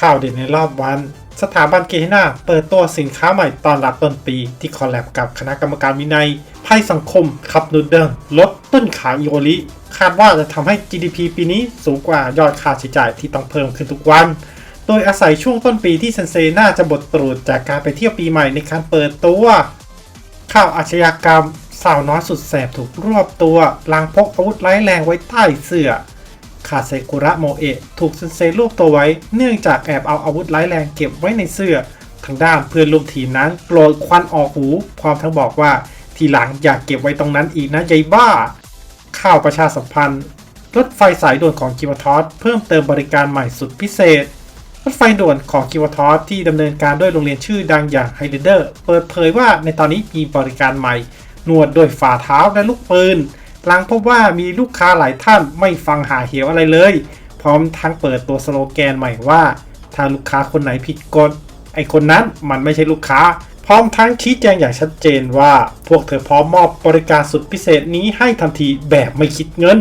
ข่าวเด่นในรอบวัน สถาบันเกฮินาเปิดตัวสินค้าใหม่ตอนรับต้นปี ที่คอลแลบกับคณะกรรมการวินัยภัยสังคมขับนูเดิลลดต้นขาอีโอลิคาดว่าจะทำให้ GDP ปีนี้สูงกว่ายอดค่าใช้จ่ายที่ต้องเพิ่มขึ้นทุกวัน โดยอาศัยช่วงต้นปีที่เซนเซน่าจะบทตรูดจากการไปเที่ยวปีใหม่ในการเปิดตัว ข่าวอาชญากรรมสาวน้อยสุดแสบถูกรวบตัวลังพกอาวุธร้ายแรงไว้ใต้เสื้อ คาเซกุระโมเอะถูกเซนเซรวบตัวไว้ เนื่องจากแอบเอาอาวุธร้ายแรงเก็บไว้ในเสื้อ ทางด้านเพื่อนร่วมทีมนั้นโกรธควันออกหูพร้อมทั้งบอกว่าทีหลังอย่ากเก็บไว้ตรงนั้นอีกนะยายบ้า ข่าวประชาสัมพันธ์ รถไฟสายด่วนของกิวทอสเพิ่มเติมบริการใหม่สุดพิเศษรถไฟด่วนของกิวทอสที่ดำเนินการด้วยโรงเรียนชื่อดังอย่างไฮเดเดอร์ เปิดเผยว่าในตอนนี้มีบริการใหม่ นวดด้วยฝ่าเท้าและลูกปืน หลังพบว่ามีลูกค้าหลายท่านไม่ฟังหาเหวอะไรเลย พร้อมทั้งเปิดตัวสโลแกนใหม่ว่า ถ้าลูกค้าคนไหนผิดกฎไอคนนั้นมันไม่ใช่ลูกค้า พร้อมทั้งชี้แจงอย่างชัดเจนว่า พวกเธอพร้อมมอบบริการสุดพิเศษนี้ให้ทันทีแบบไม่คิดเงิน